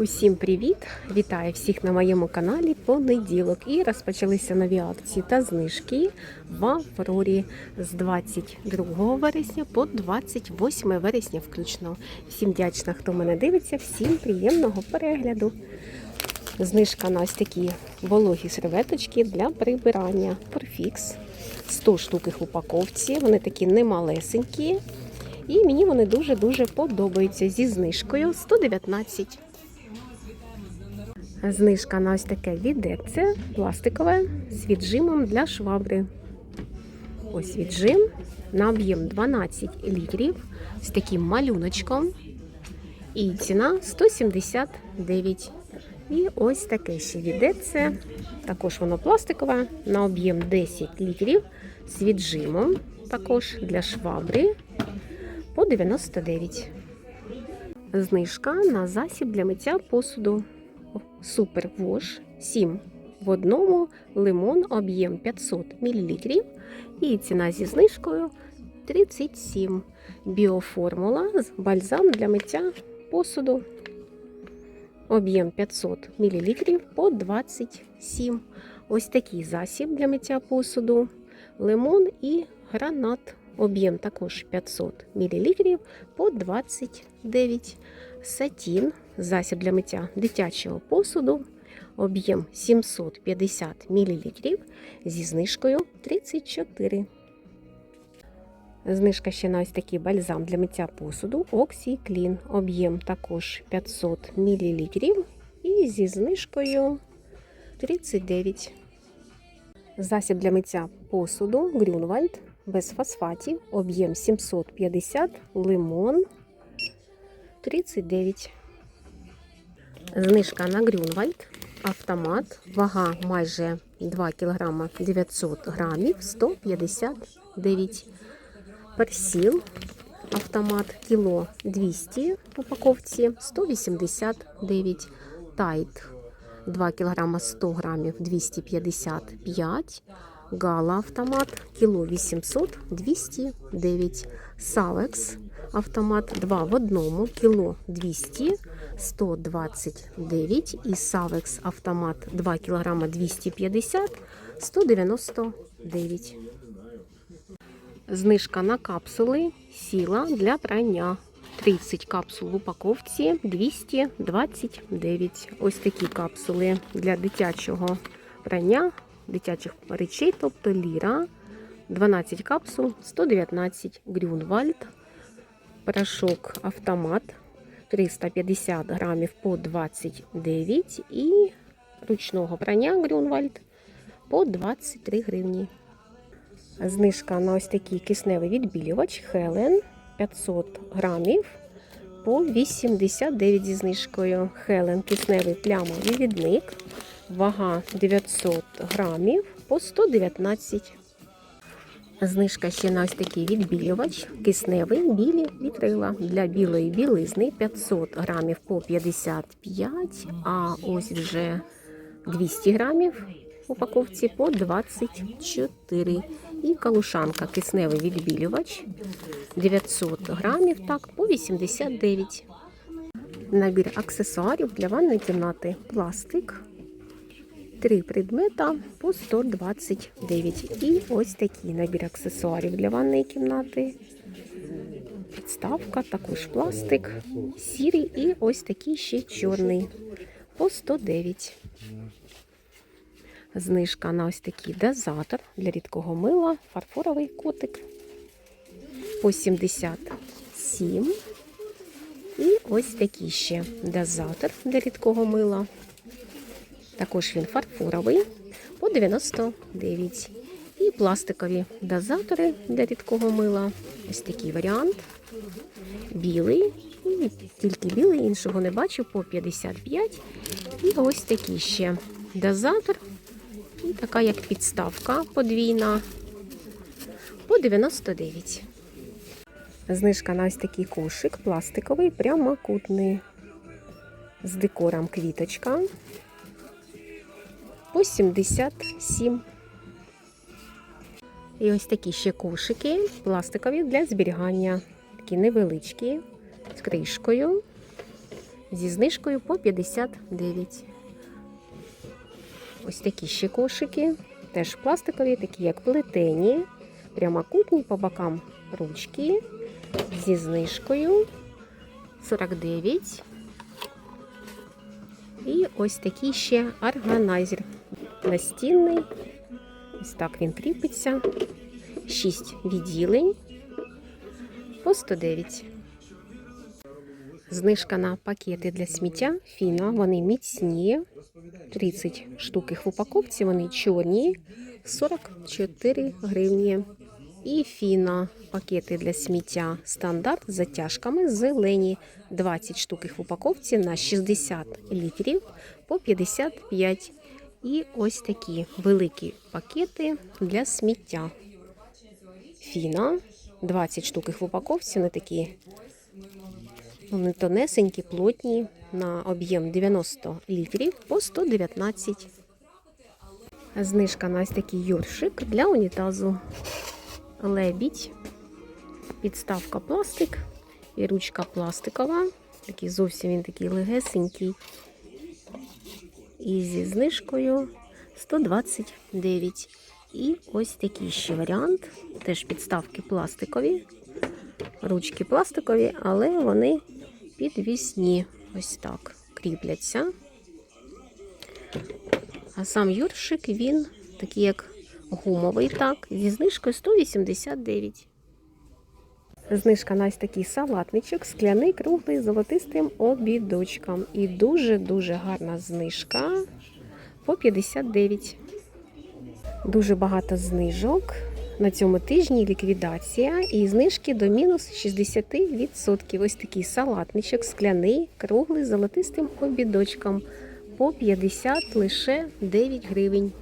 Усім привіт! Вітаю всіх на моєму каналі понеділок. І розпочалися нові акції та знижки в Аврорі з 22 вересня по 28 вересня включно. Всім вдячна, хто мене дивиться, всім приємного перегляду. Знижка на ось такі вологі серветочки для прибирання. Порфікс. 100 штук їх в упаковці. Вони такі немалесенькі. І мені вони дуже-дуже подобаються зі знижкою 119. Знижка на ось таке відерце пластикове з віджимом для швабри. Ось віджим на об'єм 12 літрів з таким малюночком. І ціна 179. І ось таке ще відерце. Також воно пластикове на об'єм 10 літрів з віджимом. Також для швабри по 99. Знижка на засіб для миття посуду. Супер Вош 7 в одному лимон об'єм 500 мл і ціна зі знижкою 37. Біоформула з бальзам для миття посуду. Об'єм 500 мл по 27. Ось такий засіб для миття посуду. Лимон і гранат. Об'єм також 500 мл по 29. Сатін, засіб для миття дитячого посуду, об'єм 750 мл зі знижкою 34. Знижка ще на ось такий бальзам для миття посуду Клін. Об'єм також 500 мл і зі знижкою 39. Засіб для миття посуду Грюнвальд без фосфатів, об'єм 750 лимон 39. Знижка на Грюнвальд. Автомат. Вага майже 2 кг 900 грамів 159. Персіл. Автомат кіло 200 в упаковці 189. Тайт 2 кг 100 грамів 255. Гала автомат кіло 800 209. Салекс автомат 2 в одному, кіло 200, 129 і Савекс автомат 2 кг 250, 199. Знижка на капсули сіла для прання. 30 капсул в упаковці 229. Ось такі капсули для дитячого прання, дитячих речей, тобто ліра. 12 капсул, 119 Грюнвальд порошок автомат 350 грамів по 29 і ручного прання Грюнвальд по 23 гривні. Знижка на ось такий кисневий відбілювач Хелен 500 грамів по 89 зі знижкою. Хелен кисневий плямовий відник. Вага 900 грамів по 119 Знижка ще на ось такий відбілювач, кисневий білі вітрила для білої білизни 500 грамів по 55, а ось вже 200 грамів в упаковці по 24. І калушанка кисневий відбілювач 900 грамів так, по 89. Набір аксесуарів для ванної кімнати пластик. Три предмета по 129. І ось такий набір аксесуарів для ванної кімнати. Підставка, також пластик, сірий і ось такий ще чорний по 109. Знижка на ось такий дозатор для рідкого мила, фарфоровий котик по 77. І ось такий ще дозатор для рідкого мила. Також він фарфоровий по 99. І пластикові дозатори для рідкого мила. Ось такий варіант. Білий. І тільки білий, іншого не бачу, по 55. І ось такий ще дозатор. І така як підставка подвійна по 99. Знижка на ось такий кошик пластиковий, прямокутний. З декором квіточка по 77. І ось такі ще кошики пластикові для зберігання. Такі невеличкі з кришкою. зі знижкою по 59. Ось такі ще кошики, теж пластикові, такі як плетені, прямокутні по бокам ручки зі знижкою 49. І ось такий ще органайзер настінний. Ось так він кріпиться. 6 відділень по 109. Знижка на пакети для сміття Фіна. Вони міцні. 30 штук їх в упаковці. Вони чорні. 44 гривні. І Фіна пакети для сміття стандарт з затяжками зелені. 20 штук їх в упаковці на 60 літрів по 55. І ось такі великі пакети для сміття. Фіна. 20 штук їх в упаковці. Вони такі вони тонесенькі, плотні, на об'єм 90 літрів по 119. Знижка на ось такий юршик для унітазу. Лебідь, підставка пластик і ручка пластикова. Такий зовсім він такий легесенький. І зі знижкою 129. І ось такий ще варіант. Теж підставки пластикові. Ручки пластикові, але вони підвісні. Ось так кріпляться. А сам юршик він такий, як гумовий, так, зі знижкою 189. Знижка на ось такий салатничок, скляний, круглий, золотистим обідочком. І дуже-дуже гарна знижка по 59. Дуже багато знижок. На цьому тижні ліквідація і знижки до мінус 60%. Ось такий салатничок, скляний, круглий, золотистим обідочком. По 50 лише 9 гривень.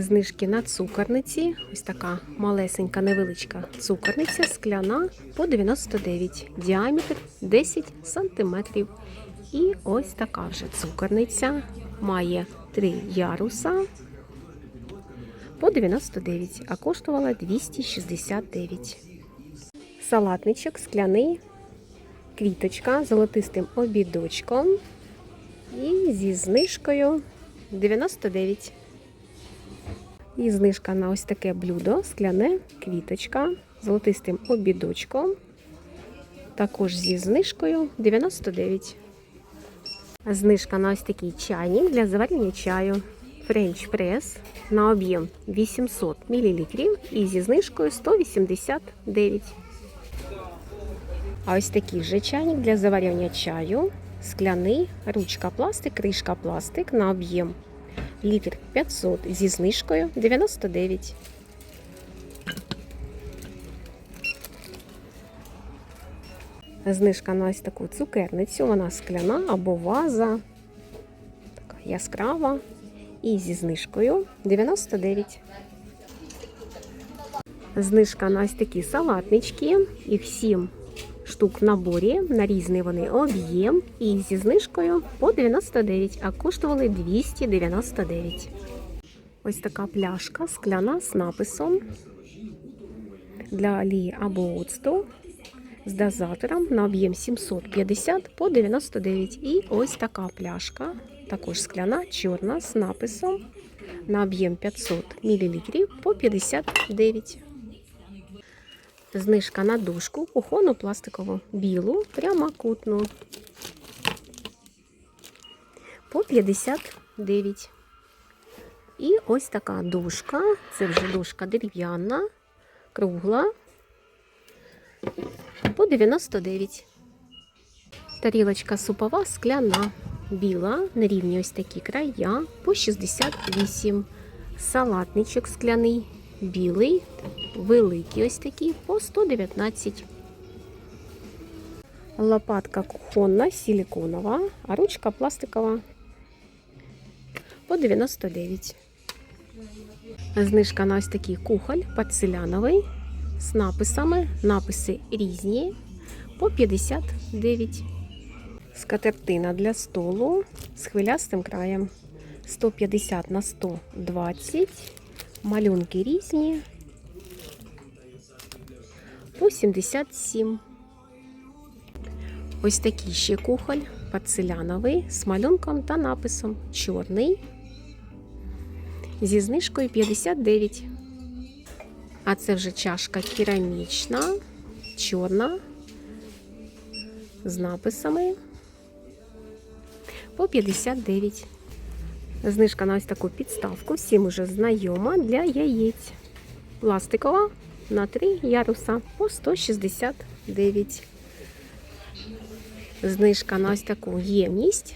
Знижки на цукорниці. Ось така малесенька, невеличка цукорниця, скляна по 99, діаметр 10 сантиметрів. І ось така вже цукорниця. Має три яруса по 99, а коштувала 269. Салатничок скляний, квіточка з золотистим обідочком. І зі знижкою 99. І знижка на ось таке блюдо, скляне, квіточка золотистим обідочком. Також зі знижкою 99. Знижка на ось такий чайник для заварення чаю. Френч прес на об'єм 800 мл і зі знижкою 189. А ось такий же чайник для заварювання чаю. Скляний, ручка пластик, кришка пластик на об'єм літр 500 зі знижкою 99. Знижка на ось таку цукерницю. Вона скляна або ваза. Така яскрава. І зі знижкою 99. Знижка на ось такі салатнички. Їх 7 штук в наборі. На різний вони об'єм. І зі знижкою по 99, а коштували 299. Ось така пляшка скляна з написом для олії або оцту з дозатором на об'єм 750 по 99. І ось така пляшка, також скляна, чорна з написом на об'єм 500 мл по 59. Знижка на дужку кухонну пластикову білу, прямокутну по 59. І ось така дужка. Це вже дужка дерев'яна, кругла по 99. Тарілочка супова скляна, біла, на рівні ось такі края по 68. Салатничок скляний, білий, великий ось такий по 119. Лопатка кухонна, силиконова, а ручка пластикова по 99. Знижка на ось такий кухоль порцеляновий з написами. Написи різні по 59. Скатертина для столу з хвилястим краєм 150 на 120. Малюнки різні по 77. Ось такий ще кухоль порцеляновий з малюнком та написом чорний зі знижкою 59. А це вже чашка керамічна, чорна, з написами по 59. Знижка на ось таку підставку, всім уже знайома для яєць. Пластикова на 3 яруса по 169. Знижка на ось таку ємність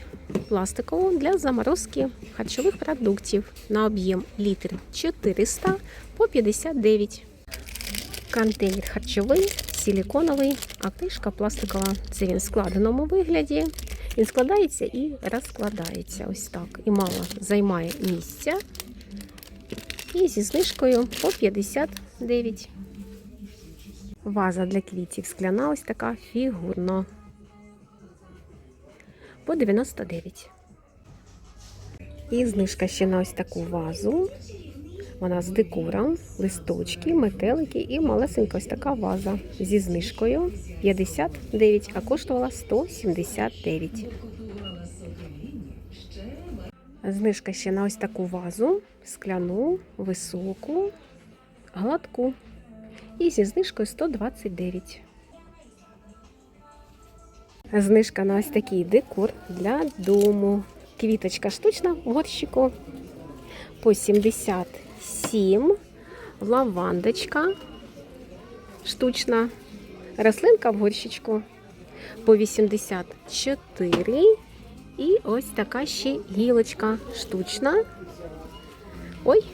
пластикову для заморозки харчових продуктів на об'єм літр 400 по 59. Контейнер харчовий, силіконовий, а кришка пластикова. Це він в складеному вигляді. Він складається і розкладається ось так. І мало займає місця. І зі знижкою по 59. Ваза для квітів скляна, ось така фігурно. По 99. І знижка ще на ось таку вазу. Вона з декором, листочки, метелики і малесенька ось така ваза зі знижкою 59, а коштувала 179. Знижка ще на ось таку вазу, скляну, високу, гладку. І зі знижкою 129. Знижка на ось такий декор для дому. Квіточка штучна в горщику по 77. Лавандочка штучна. Рослинка в горщичку по 84. І ось така ще гілочка штучна. Ой,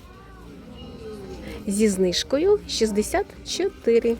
зі знижкою 64.